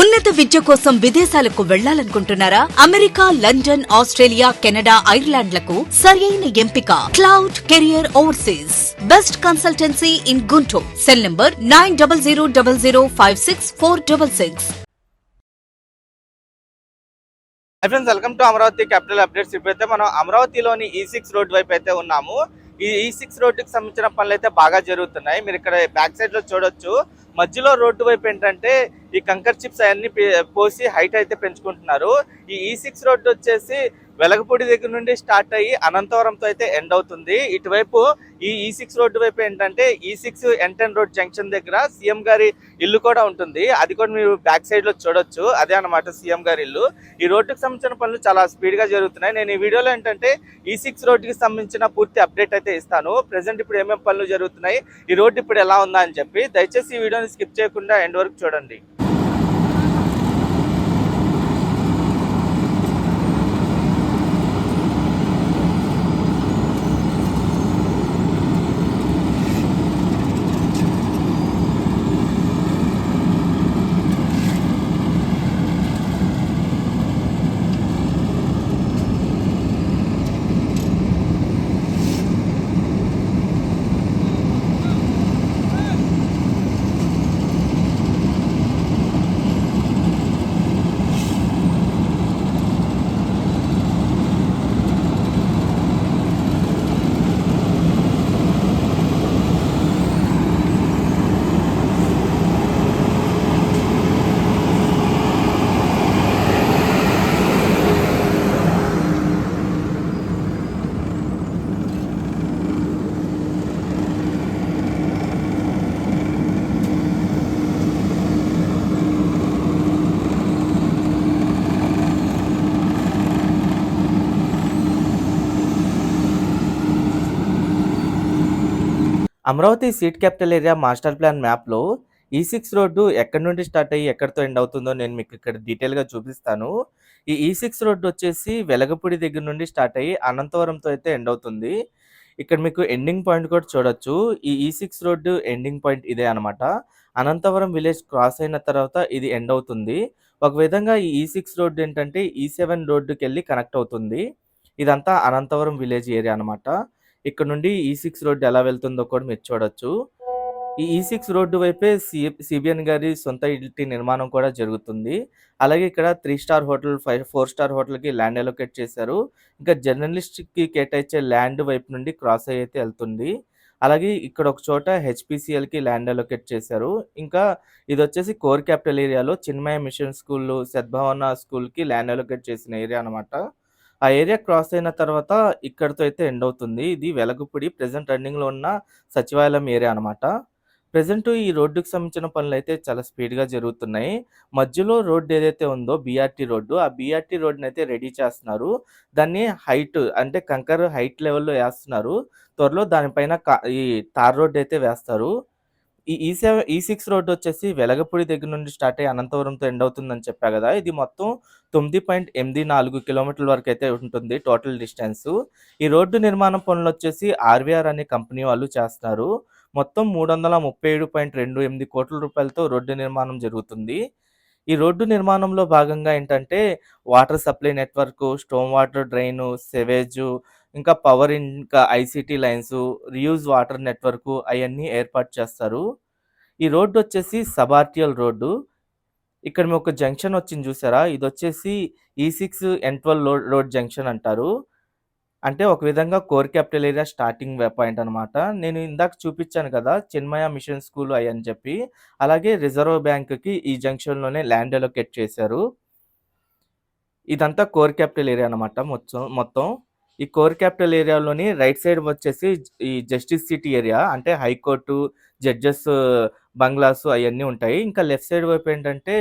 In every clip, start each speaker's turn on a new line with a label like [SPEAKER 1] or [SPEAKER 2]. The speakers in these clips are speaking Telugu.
[SPEAKER 1] ఉన్నత విద్య కోసం విదేశాలకు వెళ్ళాలనుకుంటున్నారా? అమెరికా లండన్ ఆస్ట్రేలియా కెనడా ఐర్లాండ్లకు సరియైన ఎంపిక. Cloud career overseas. Best consultancy in Guntur. Cell number nine double zero double zero five six four double six.
[SPEAKER 2] Hi friends welcome to Amaravati capital updates ఇప్పుడైతే మనం అమరావతిలోని e ఈ సిక్స్ రోడ్ వైపు అయితే ఉన్నాము. ఈ e ఈ సిక్స్ రోడ్డుకి సంబంధించిన పనులు అయితే బాగా జరుగుతున్నాయి. మీరు ఇక్కడ బ్యాక్ సైడ్లో చూడొచ్చు. మధ్యలో రోడ్డు వైపు ఏంటంటే ఈ కంకర్ చిప్స్ అవన్నీ పే- పోసి హైట్ అయితే పెంచుకుంటున్నారు. ఈ e ఈ సిక్స్ రోడ్డు వచ్చేసి వెలగపూడి దగ్గర నుండి స్టార్ట్ అయ్యి అనంతవరంతో అయితే ఎండ్ అవుతుంది. ఇటువైపు ఈ e ఈ సిక్స్ రోడ్డు వైపు ఏంటంటే ఈ six N ten road junction దగ్గర సీఎం గారి ఇల్లు కూడా ఉంటుంది. అది కూడా మీరు బ్యాక్ సైడ్లో చూడొచ్చు. అదే అన్నమాట సీఎం గారి ఇల్లు. ఈ రోడ్డుకి సంబంధించిన పనులు చాలా స్పీడ్గా జరుగుతున్నాయి. నేను ఈ వీడియోలో ఏంటంటే e ఈ సిక్స్ రోడ్డుకి సంబంధించిన పూర్తి అప్డేట్ అయితే ఇస్తాను. ప్రెసెంట్ ఇప్పుడు ఏమేమి పనులు జరుగుతున్నాయి ఈ రోడ్డు ఇప్పుడు ఎలా ఉందా అని చెప్పి దయచేసి ఈ వీడియోని స్కిప్ చేయకుండా ఎండ్ వరకు చూడండి. Amaravati seed capital area master plan మ్యాప్లో ఈ సిక్స్ రోడ్డు ఎక్కడి నుండి స్టార్ట్ అయ్యి ఎక్కడితో ఎండ్ అవుతుందో నేను మీకు ఇక్కడ డీటెయిల్గా చూపిస్తాను. ఈ ఈ సిక్స్ రోడ్డు వచ్చేసి వెలగపూడి దగ్గర నుండి స్టార్ట్ అయ్యి అనంతవరంతో అయితే ఎండ్ అవుతుంది. ఇక్కడ మీకు ఎండింగ్ పాయింట్ కూడా చూడొచ్చు. ఈ ఈ సిక్స్ రోడ్డు ఎండింగ్ పాయింట్ ఇదే అనమాట అనంతవరం విలేజ్ క్రాస్ అయిన తర్వాత ఇది ఎండ్ అవుతుంది. ఒక విధంగా ఈ ఈ సిక్స్ రోడ్డు ఏంటంటే ఈ సెవెన్ రోడ్డుకి వెళ్ళి కనెక్ట్ అవుతుంది. ఇదంతా అనంతవరం విలేజ్ ఏరియా అనమాట ఇక్కడ నుండి e ఈ సిక్స్ రోడ్డు ఎలా వెళ్తుందో కూడా మీరు చూడొచ్చు. ఈ e ఈ సిక్స్ రోడ్డు వైపే సి సిబిఎన్ గారి సొంత ఇంటి నిర్మాణం కూడా జరుగుతుంది. అలాగే ఇక్కడ three star hotel five four star హోటల్కి ల్యాండ్ అలొకేట్ చేశారు. ఇంకా జర్నలిస్ట్కి కేటాయించే ల్యాండ్ వైపు నుండి క్రాస్ అయ్యి అయితే వెళ్తుంది. అలాగే ఇక్కడ ఒక చోట హెచ్పిసిఎల్కి ల్యాండ్ అలొకేట్ చేశారు. ఇంకా ఇది వచ్చేసి కోర్ క్యాపిటల్ ఏరియాలో చిన్మయ మిషన్ స్కూల్ సద్భావన స్కూల్కి ల్యాండ్ అలొకేట్ చేసిన ఏరియా అనమాట ఆ ఏరియా క్రాస్ అయిన తర్వాత ఇక్కడితో అయితే ఎండ్ అవుతుంది. ఇది వెలగపూడి ప్రెసెంట్ రన్నింగ్లో ఉన్న సచివాలయం ఏరియా అనమాట ప్రజెంట్ ఈ రోడ్డుకు సంబంధించిన పనులు అయితే చాలా స్పీడ్గా జరుగుతున్నాయి. మధ్యలో రోడ్డు ఏదైతే ఉందో బీఆర్టీ రోడ్డు ఆ బీఆర్టీ రోడ్డుని అయితే రెడీ చేస్తున్నారు. దాన్ని హైట్ అంటే కంకర్ హైట్ లెవెల్లో వేస్తున్నారు. త్వరలో దానిపైన కా- ఈ తార్ రోడ్డు అయితే వేస్తారు. ఈ ఈ సెవెన్ ఈ సిక్స్ రోడ్డు వచ్చేసి వెలగపూడి దగ్గర నుండి స్టార్ట్ అయ్యి అనంతపురంతో ఎండ్ అవుతుందని చెప్పా కదా. ఇది మొత్తం తొమ్మిది పాయింట్ ఎనిమిది నాలుగు కిలోమీటర్ల వరకు అయితే ఉంటుంది టోటల్ డిస్టెన్స్. ఈ రోడ్డు నిర్మాణం పనులు వచ్చేసి ఆర్వీఆర్ అనే కంపెనీ వాళ్ళు చేస్తున్నారు. మొత్తం మూడు వందల ముప్పై ఏడు పాయింట్ రెండు ఎనిమిది కోట్ల రూపాయలతో రోడ్డు నిర్మాణం జరుగుతుంది. ఈ రోడ్డు నిర్మాణంలో భాగంగా ఏంటంటే water supply network storm water drain sewage ఇంకా పవర్ ఇంకా ICT lines reuse water network అవన్నీ ఏర్పాటు చేస్తారు. ఈ రోడ్డు వచ్చేసి సబార్టియల్ రోడ్డు. ఇక్కడ మీకు ఒక జంక్షన్ వచ్చింది చూసారా? ఇది వచ్చేసి ఈ six N twelve road junction అంటారు. అంటే ఒక విధంగా core capital area starting point అనమాట నేను ఇందాక చూపించాను కదా చిన్మయ మిషన్ స్కూల్ అయ్యని అని చెప్పి. అలాగే రిజర్వ్ బ్యాంక్కి ఈ జంక్షన్లోనే ల్యాండ్ అలొకేట్ చేశారు. ఇదంతా కోర్ క్యాపిటల్ ఏరియా అనమాట మొత్తం మొత్తం. ఈ కోర్ క్యాపిటల్ ఏరియాలోని రైట్ సైడ్ వచ్చేసి ఈ జస్టిస్ సిటీ ఏరియా అంటే హైకోర్టు జడ్జెస్ బంగ్లాస్ అవన్నీ ఉంటాయి. ఇంకా లెఫ్ట్ సైడ్ వైపు ఏంటంటే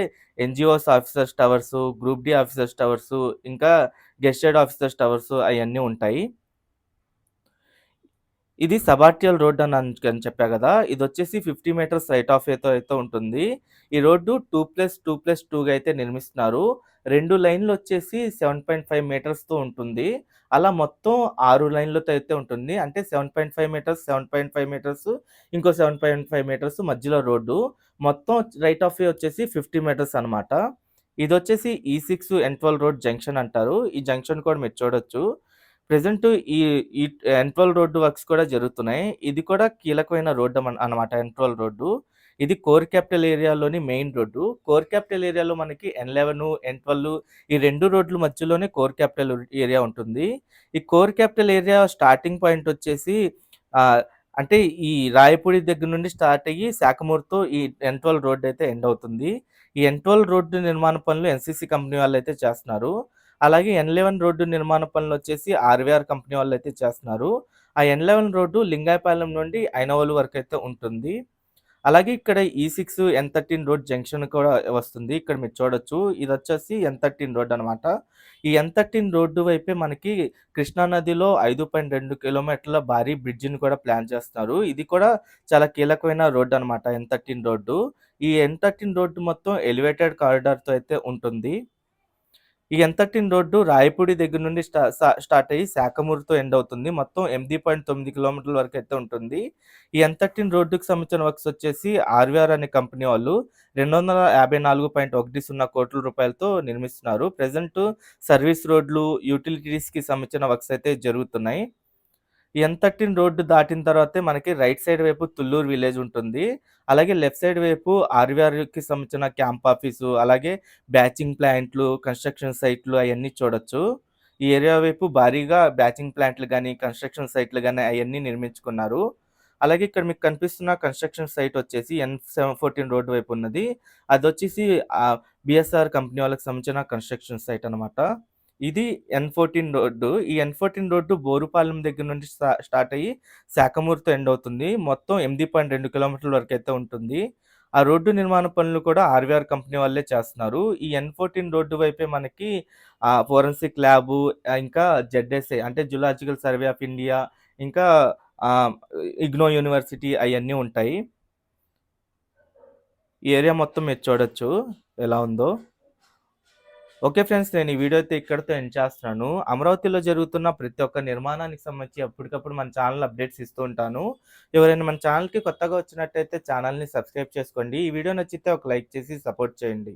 [SPEAKER 2] NGOs officers towers group D officers towers ఇంకా గెస్టెడ్ ఆఫీసర్స్ టవర్స్ అవన్నీ ఉంటాయి. ఇది సబార్టియల్ రోడ్ అని అని చెప్పా గదా! ఇదొచ్చేసి 50 మీటర్స్ రైట్ ఆఫ్ వేతో అయితే ఉంటుంది. ఈ రోడ్డు 2+2+2గా అయితే నిర్మిస్తున్నారు. రెండు లైన్లు వచ్చేసి సెవెన్ పాయింట్ ఫైవ్ మీటర్స్‌తో ఉంటుంది. అలా మొత్తం ఆరు లైన్‌లతో అయితే ఉంటుంది. అంటే 7.5 మీటర్స్, 7.5 మీటర్స్, ఇంకో 7.5 మీటర్స్ మధ్యలో రోడ్డు. మొత్తం రైట్ ఆఫ్ వే వచ్చేసి 50 మీటర్స్ అనమాట. ఇదొచ్చేసి ఈ6 ఎన్12 రోడ్ జంక్షన్ అంటారు. ఈ జంక్షన్ కూడా మీరు చూడొచ్చు. ప్రజెంట్ ఈ ఈ ఎన్12 రోడ్డు వర్క్స్ కూడా జరుగుతున్నాయి. ఇది కూడా కీలకమైన రోడ్డు అనమాట ఎన్12 రోడ్డు. ఇది కోర్ క్యాపిటల్ ఏరియాలోని మెయిన్ రోడ్డు. కోర్ క్యాపిటల్ ఏరియాలో మనకి ఎన్11, ఎన్12 ఈ రెండు రోడ్ల మధ్యలోనే కోర్ క్యాపిటల్ ఏరియా ఉంటుంది. ఈ core capital area starting point వచ్చేసి అంటే ఈ రాయపూడి దగ్గర నుండి స్టార్ట్ అయ్యి శాఖమూర్తో ఈ ఎన్12 రోడ్ అయితే ఎండ్ అవుతుంది. ఈ ఎన్12 రోడ్డు నిర్మాణ పనులు ఎన్‌సీసీ కంపెనీ వాళ్ళు అయితే చేస్తున్నారు. అలాగే ఎన్11 రోడ్డు నిర్మాణ పనులు వచ్చేసి ఆర్‌వీఆర్ కంపెనీ వాళ్ళు అయితే చేస్తున్నారు. ఆ ఎన్11 రోడ్డు లింగాయపాలెం నుండి ఐనవోలు అయితే ఉంటుంది. అలాగే ఇక్కడ ఈ6, ఎన్13 రోడ్ జంక్షన్ కూడా వస్తుంది. ఇక్కడ మీరు చూడొచ్చు. ఇది వచ్చేసి ఎన్ థర్టీన్ రోడ్ అనమాట. ఈ ఎన్13 రోడ్డు వైపే మనకి కృష్ణా నదిలో 5.2 కిలోమీటర్ల భారీ బ్రిడ్జిని కూడా ప్లాన్ చేస్తున్నారు. ఇది కూడా చాలా కీలకమైన రోడ్డు అనమాట ఎన్13 రోడ్డు. ఈ ఎన్13 రోడ్డు మొత్తం ఎలివేటెడ్ కారిడార్‌తో అయితే ఉంటుంది. ఈ ఎన్13 రోడ్డు రాయపూడి దగ్గర నుండి స్టా స్టార్ట్ అయ్యి శాఖమూరుతో ఎండ్ అవుతుంది. మొత్తం 8.9 కిలోమీటర్ల వరకు అయితే ఉంటుంది. ఈ ఎంతటిన్ రోడ్డుకు సంబంధించిన వర్క్స్ వచ్చేసి ఆర్‌వీఆర్ అనే కంపెనీ వాళ్ళు 254.10 కోట్ల రూపాయలతో నిర్మిస్తున్నారు. ప్రజెంట్ సర్వీస్ రోడ్లు, యూటిలిటీస్కి సంబంధించిన వర్క్స్ అయితే జరుగుతున్నాయి. ఈ ఎన్13 రోడ్డు దాటిన తర్వాతే మనకి రైట్ సైడ్ వైపు తుళ్ళూరు విలేజ్ ఉంటుంది. అలాగే లెఫ్ట్ సైడ్ వైపు ఆర్‌వీఆర్‌కి సంబంధించిన క్యాంప్ ఆఫీసు, అలాగే బ్యాచింగ్ ప్లాంట్లు, కన్‌స్ట్రక్షన్ సైట్లు అవన్నీ చూడొచ్చు. ఈ ఏరియా వైపు భారీగా బ్యాచింగ్ ప్లాంట్లు కానీ కన్‌స్ట్రక్షన్ సైట్లు కానీ అవన్నీ నిర్మించుకున్నారు. అలాగే ఇక్కడ మీకు కనిపిస్తున్న కన్‌స్ట్రక్షన్ సైట్ వచ్చేసి ఎన్14 రోడ్ వైపు ఉన్నది. అది వచ్చేసి బిఎస్ఆర్ కంపెనీ వాళ్ళకి సంబంధించిన కన్‌స్ట్రక్షన్ సైట్ అనమాట. ఇది ఎన్14 రోడ్డు. ఈ ఎన్14 రోడ్డు బోరుపాలెం దగ్గర నుండి స్టా స్టార్ట్ అయ్యి శాఖమూరుతో ఎండ్ అవుతుంది. మొత్తం 8.2 కిలోమీటర్ల వరకు అయితే ఉంటుంది. ఆ రోడ్డు నిర్మాణ పనులు కూడా ఆర్‌వీఆర్ కంపెనీ వాళ్ళే చేస్తున్నారు. ఈ ఎన్14 రోడ్డు వైపే మనకి ఫోరెన్సిక్ ల్యాబు ఇంకా జెడ్ఎస్ఐ అంటే జులాజికల్ సర్వే ఆఫ్ ఇండియా ఇంకా ఇగ్నో యూనివర్సిటీ అవన్నీ ఉంటాయి. ఈ ఏరియా మొత్తం మీరు చూడొచ్చు ఎలా ఉందో. Okay friends. నేను ఈ వీడియో అయితే ఇక్కడితో ఎండ్ చేస్తున్నాను. అమరావతిలో జరుగుతున్న ప్రతి ఒక్క నిర్మాణానికి సంబంధించి ఎప్పటికప్పుడు మన ఛానల్ అప్డేట్స్ ఇస్తూ ఉంటాను. ఎవరైనా మన ఛానల్కి కొత్తగా వచ్చినట్టయితే ఛానల్ని సబ్స్క్రైబ్ చేసుకోండి. ఈ వీడియో నచ్చితే ఒక లైక్ చేసి సపోర్ట్ చేయండి.